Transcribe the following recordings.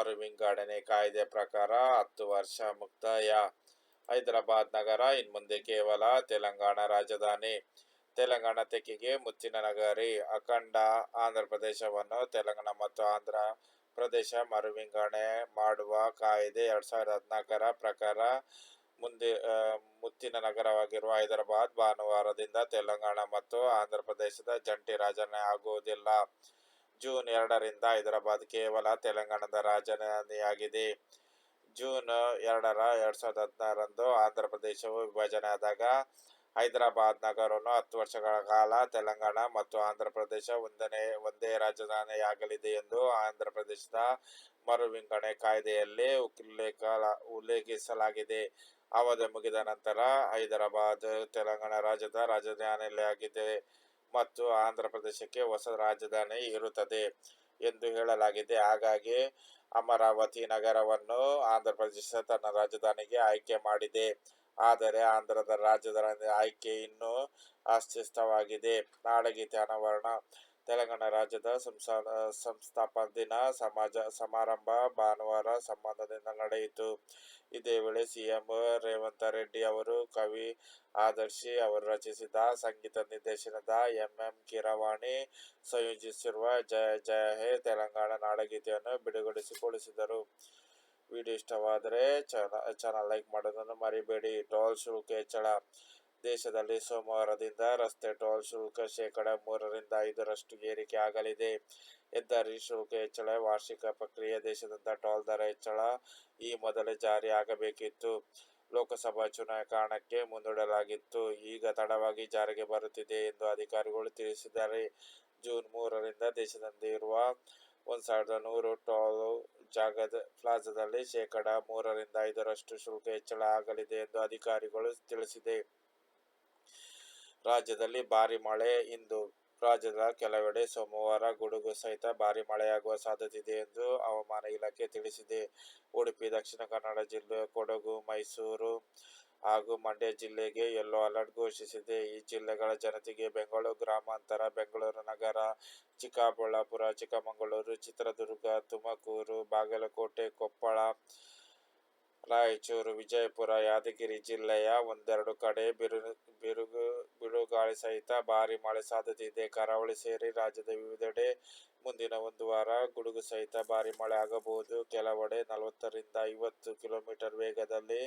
ಮರು ವಿಂಗಡಣೆ ಕಾಯ್ದೆ ಪ್ರಕಾರ ಹತ್ತು ವರ್ಷ ಮುಕ್ತಾಯ. ಹೈದರಾಬಾದ್ ನಗರ ಇನ್ಮುಂದೆ ಕೇವಲ ತೆಲಂಗಾಣ ರಾಜಧಾನಿ. ತೆಲಂಗಾಣ ತೆಕ್ಕಿಗೆ ಮುಚ್ಚಿನ ನಗರಿ. ಅಖಂಡ ಆಂಧ್ರ ಪ್ರದೇಶವನ್ನು ತೆಲಂಗಾಣ ಮತ್ತು ಆಂಧ್ರ ಪ್ರದೇಶ ಮರು ವಿಂಗಡಣೆ ಮಾಡುವ ಕಾಯ್ದೆ ಎರಡ್ ಸಾವಿರದ ಹದಿನಾಲ್ಕರ ಪ್ರಕಾರ ಮುಂದೆ ಮುತ್ತಿನ ನಗರವಾಗಿರುವ ಹೈದರಾಬಾದ್ ಭಾನುವಾರದಿಂದ ತೆಲಂಗಾಣ ಮತ್ತು ಆಂಧ್ರ ಪ್ರದೇಶದ ಜಂಟಿ ರಾಜಧಾನಿ ಆಗುವುದಿಲ್ಲ. ಜೂನ್ ಎರಡರಿಂದ ಹೈದರಾಬಾದ್ ಕೇವಲ ತೆಲಂಗಾಣದ ರಾಜಧಾನಿಯಾಗಿದೆ. ಜೂನ್ ಎರಡರ ಎರಡ್ ಸಾವಿರದ ಹದಿನಾರರಂದು ಆಂಧ್ರ ಪ್ರದೇಶವು ವಿಭಜನೆ ಆದಾಗ ಹೈದರಾಬಾದ್ ನಗರವನ್ನು ಹತ್ತು ವರ್ಷಗಳ ಕಾಲ ತೆಲಂಗಾಣ ಮತ್ತು ಆಂಧ್ರ ಪ್ರದೇಶ ಒಂದನೇ, ಒಂದೇ ರಾಜಧಾನಿಯಾಗಲಿದೆ ಎಂದು ಆಂಧ್ರ ಪ್ರದೇಶದ ಮರು ವಿಂಗಡಣೆ ಕಾಯ್ದೆಯಲ್ಲಿ ಉಲ್ಲೇಖ ಉಲ್ಲೇಖಿಸಲಾಗಿದೆ. ಅವಧಿ ಮುಗಿದ ನಂತರ ಹೈದರಾಬಾದ್ ತೆಲಂಗಾಣ ರಾಜ್ಯದ ರಾಜಧಾನಿಯಾಗಿದೆ ಮತ್ತು ಆಂಧ್ರ ಪ್ರದೇಶಕ್ಕೆ ಹೊಸ ರಾಜಧಾನಿ ಇರುತ್ತದೆ ಎಂದು ಹೇಳಲಾಗಿದೆ. ಹಾಗಾಗಿ ಅಮರಾವತಿ ನಗರವನ್ನು ಆಂಧ್ರ ಪ್ರದೇಶ ತನ್ನ ರಾಜಧಾನಿಗೆ ಆಯ್ಕೆ ಮಾಡಿದೆ. ಆದರೆ ಆಂಧ್ರದ ರಾಜಧಾನಿ ಆಯ್ಕೆ ಇನ್ನೂ ಅಸ್ತಿತ್ವವಾಗಿದೆ. ನಾಡಗೀತೆ ಅನಾವರಣ ತೆಲಂಗಾಣ ರಾಜ್ಯದ ಸಂಸಾರ ಸಂಸ್ಥಾಪನಾ ದಿನ, ಸಮಾಜ, ಸಮಾರಂಭ ಭಾನುವಾರ ಸಂಬಂಧದಿಂದ ನಡೆಯಿತು. ಇದೇ ವೇಳೆ ಸಿಎಂ ರೇವಂತ ರೆಡ್ಡಿ ಅವರು ಕವಿ ಆದರ್ಶಿ ಅವರು ರಚಿಸಿದ ಸಂಗೀತ ನಿರ್ದೇಶನದ ಎಂ ಎಂ ಕಿರವಾಣಿ ಸಂಯೋಜಿಸಿರುವ ಜಯ ಜಯ ಹೇ ತೆಲಂಗಾಣ ನಾಡಗೀತೆಯನ್ನು ಬಿಡುಗಡೆಗೊಳಿಸಿದರು ವಿಡಿಯೋ ಇಷ್ಟವಾದರೆ ಚಾನಲ್ ಲೈಕ್ ಮಾಡೋದನ್ನು ಮರಿಬೇಡಿ. ಟೋಲ್ ಶುಲ್ಕ ಹೆಚ್ಚಳ. ದೇಶದಲ್ಲಿ ಸೋಮವಾರದಿಂದ ರಸ್ತೆ ಟೋಲ್ ಶುಲ್ಕ ಶೇಕಡಾ ಮೂರರಿಂದ ಐದರಷ್ಟು ಏರಿಕೆ ಆಗಲಿದೆ. ಹೆದ್ದಾರಿ ಶುಲ್ಕ ಹೆಚ್ಚಳ, ವಾರ್ಷಿಕ ಪ್ರಕ್ರಿಯೆ ದೇಶದಿಂದ ಟೋಲ್ ದರ ಹೆಚ್ಚಳ ಈ ಮೊದಲೇ ಜಾರಿ ಆಗಬೇಕಿತ್ತು. ಲೋಕಸಭಾ ಚುನಾವಣೆ ಕಾರಣಕ್ಕೆ ಮುಂದೂಡಲಾಗಿತ್ತು. ಈಗ ತಡವಾಗಿ ಜಾರಿಗೆ ಬರುತ್ತಿದೆ ಎಂದು ಅಧಿಕಾರಿಗಳು ತಿಳಿಸಿದ್ದಾರೆ. ಜೂನ್ ಮೂರರಿಂದ ದೇಶಾದ್ಯಂತ ಇರುವ ಒಂದ್ ಸಾವಿರದ ನೂರು ಟೋಲ್ ಜಾಗದ ಪ್ಲಾಜಾದಲ್ಲಿ ಶೇಕಡಾ ಮೂರರಿಂದ ಐದರಷ್ಟು ಶುಲ್ಕ ಹೆಚ್ಚಳ ಆಗಲಿದೆ ಎಂದು ಅಧಿಕಾರಿಗಳು ತಿಳಿಸಿದೆ. ರಾಜ್ಯದಲ್ಲಿ ಭಾರಿ ಮಳೆ. ಇಂದು ರಾಜ್ಯದ ಕೆಲವೆಡೆ ಸೋಮವಾರ ಗುಡುಗು ಸಹಿತ ಭಾರಿ ಮಳೆಯಾಗುವ ಸಾಧ್ಯತೆ ಇದೆ ಎಂದು ಹವಾಮಾನ ಇಲಾಖೆ ತಿಳಿಸಿದೆ. ಉಡುಪಿ, ದಕ್ಷಿಣ ಕನ್ನಡ ಜಿಲ್ಲೆ, ಕೊಡಗು, ಮೈಸೂರು ಹಾಗೂ ಮಂಡ್ಯ ಜಿಲ್ಲೆಗೆ ಯೆಲ್ಲೋ ಅಲರ್ಟ್ ಘೋಷಿಸಿದೆ. ಈ ಜಿಲ್ಲೆಗಳ ಜನತೆಗೆ ಬೆಂಗಳೂರು ಗ್ರಾಮಾಂತರ, ಬೆಂಗಳೂರು ನಗರ, ಚಿಕ್ಕಬಳ್ಳಾಪುರ, ಚಿಕ್ಕಮಗಳೂರು, ಚಿತ್ರದುರ್ಗ, ತುಮಕೂರು, ಬಾಗಲಕೋಟೆ, ಕೊಪ್ಪಳ ರಾಯಚೂರು, ವಿಜಯಪುರ, ಯಾದಗಿರಿ ಜಿಲ್ಲೆಯ ಒಂದೆರಡು ಕಡೆ ಬಿರು, ಬಿರುಗು, ಬಿರುಗಾಳಿ ಸಹಿತ ಭಾರಿ ಮಳೆ ಸಾಧ್ಯತೆ ಇದೆ. ಕರಾವಳಿ ಸೇರಿ ರಾಜ್ಯದ ವಿವಿಧೆಡೆ ಮುಂದಿನ ಒಂದು ವಾರ ಗುಡುಗು ಸಹಿತ ಭಾರಿ ಮಳೆ ಆಗಬಹುದು. ಕೆಲವೆಡೆ ನಲವತ್ತರಿಂದ ಐವತ್ತು ಕಿಲೋಮೀಟರ್ ವೇಗದಲ್ಲಿ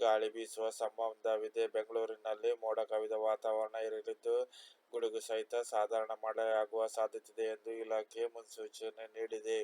ಗಾಳಿ ಬೀಸುವ ಸಂಬಂಧವಿದೆ ಬೆಂಗಳೂರಿನಲ್ಲಿ ಮೋಡ ಕವಿದ ವಾತಾವರಣ ಇರಲಿದ್ದು, ಗುಡುಗು ಸಹಿತ ಸಾಧಾರಣ ಮಳೆಯಾಗುವ ಸಾಧ್ಯತೆ ಇದೆ ಎಂದು ಇಲಾಖೆ ಮುನ್ಸೂಚನೆ ನೀಡಿದೆ.